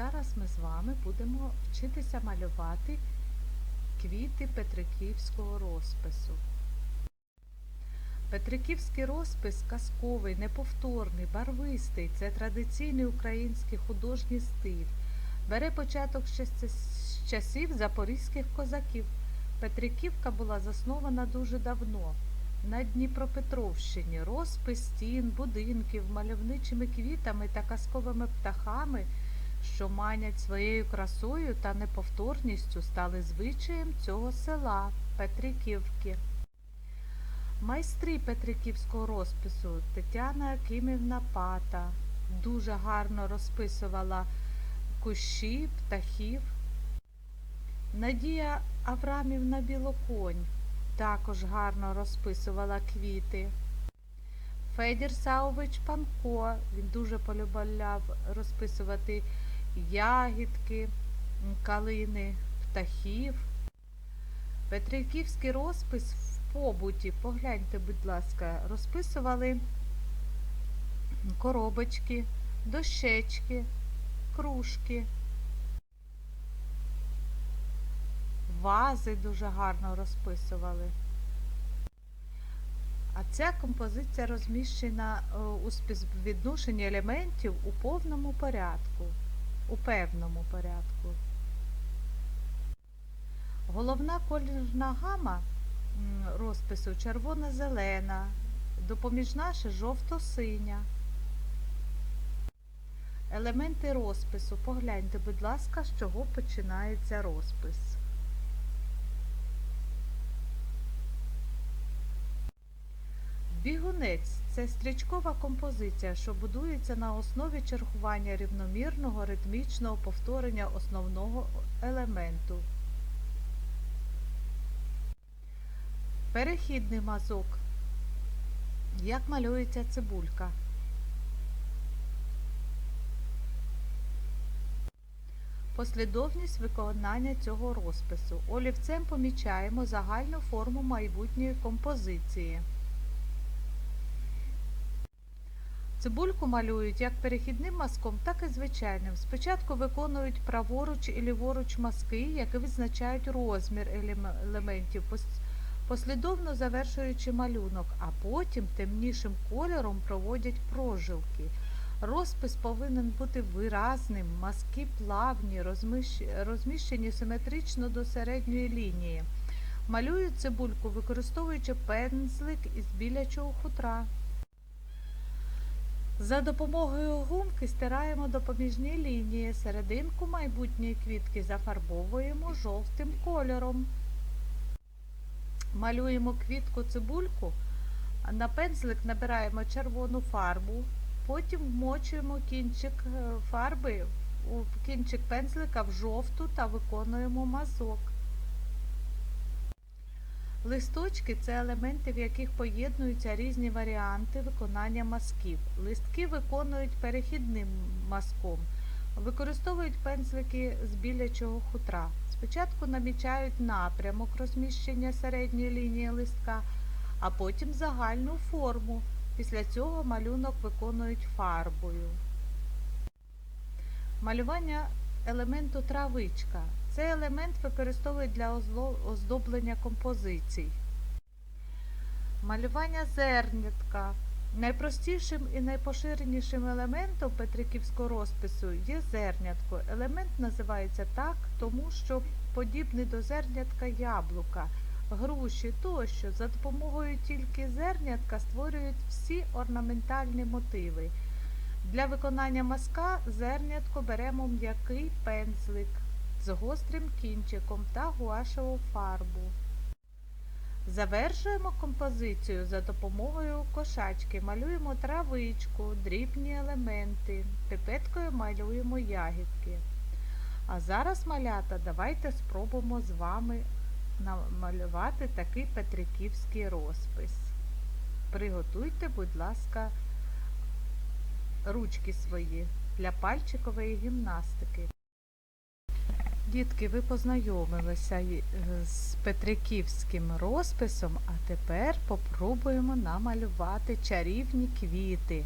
зараз ми з вами будемо вчитися малювати квіти Петриківського розпису. Петриківський розпис казковий, неповторний, барвистий. Це традиційний український художній стиль. Бере початок ще з часів запорізьких козаків. Петриківка була заснована дуже давно. На Дніпропетровщині розпис стін, будинків, мальовничими квітами та казковими птахами, що манять своєю красою та неповторністю, стали звичаєм цього села Петриківки. Майстри Петриківського розпису Тетяна Акимівна Пата дуже гарно розписувала кущі, птахів. Надія Аврамівна Білоконь також гарно розписувала квіти. Федір Саович Панко, він дуже полюбляв розписувати ягідки, калини, птахів. Петриківський розпис в побуті, погляньте, будь ласка, розписували коробочки, дощечки, кружки. Вази дуже гарно розписували. А ця композиція розміщена е, у співвідношенні елементів у повному порядку, у певному порядку. Головна кольорна гама розпису червона-зелена, допоміжна ще жовто-синя. Елементи розпису. Погляньте, будь ласка, з чого починається розпис. Бігунець це стрічкова композиція, що будується на основі чергування рівномірного ритмічного повторення основного елементу. Перехідний мазок. Як малюється цибулька? Послідовність виконання цього розпису. Олівцем помічаємо загальну форму майбутньої композиції. Цибульку малюють як перехідним мазком, так і звичайним. Спочатку виконують праворуч і ліворуч мазки, які визначають розмір елементів, послідовно завершуючи малюнок, а потім темнішим кольором проводять прожилки. Розпис повинен бути виразним, мазки плавні, розміщені симетрично до середньої лінії. Малюють цибульку, використовуючи пензлик із білячого хутра. За допомогою гумки стираємо допоміжні лінії. Серединку майбутньої квітки зафарбовуємо жовтим кольором. Малюємо квітку цибульку, на пензлик набираємо червону фарбу, потім вмочуємо кінчик е, фарби кінчик пензлика в жовту та виконуємо мазок. Листочки це елементи, в яких поєднуються різні варіанти виконання мазків. Листки виконують перехідним мазком, використовують пензлики з білячого хутра. Спочатку намічають напрямок розміщення середньої лінії листка, а потім загальну форму. Після цього малюнок виконують фарбою. Малювання елементу травичка. Цей елемент використовують для оздоблення композицій. Малювання зернятка. Найпростішим і найпоширенішим елементом петриківського розпису є зернятко. Елемент називається так, тому що подібний до зернятка яблука, груші тощо за допомогою тільки зернятка створюють всі орнаментальні мотиви. Для виконання мазка зернятко беремо м'який пензлик з гострим кінчиком та гуашеву фарбу. Завершуємо композицію за допомогою кошачки. Малюємо травичку, дрібні елементи, пипеткою малюємо ягідки. А зараз, малята, давайте спробуємо з вами намалювати такий петриківський розпис. Приготуйте, будь ласка, ручки свої для пальчикової гімнастики. Дітки, ви познайомилися з петриківським розписом, а тепер попробуємо намалювати чарівні квіти.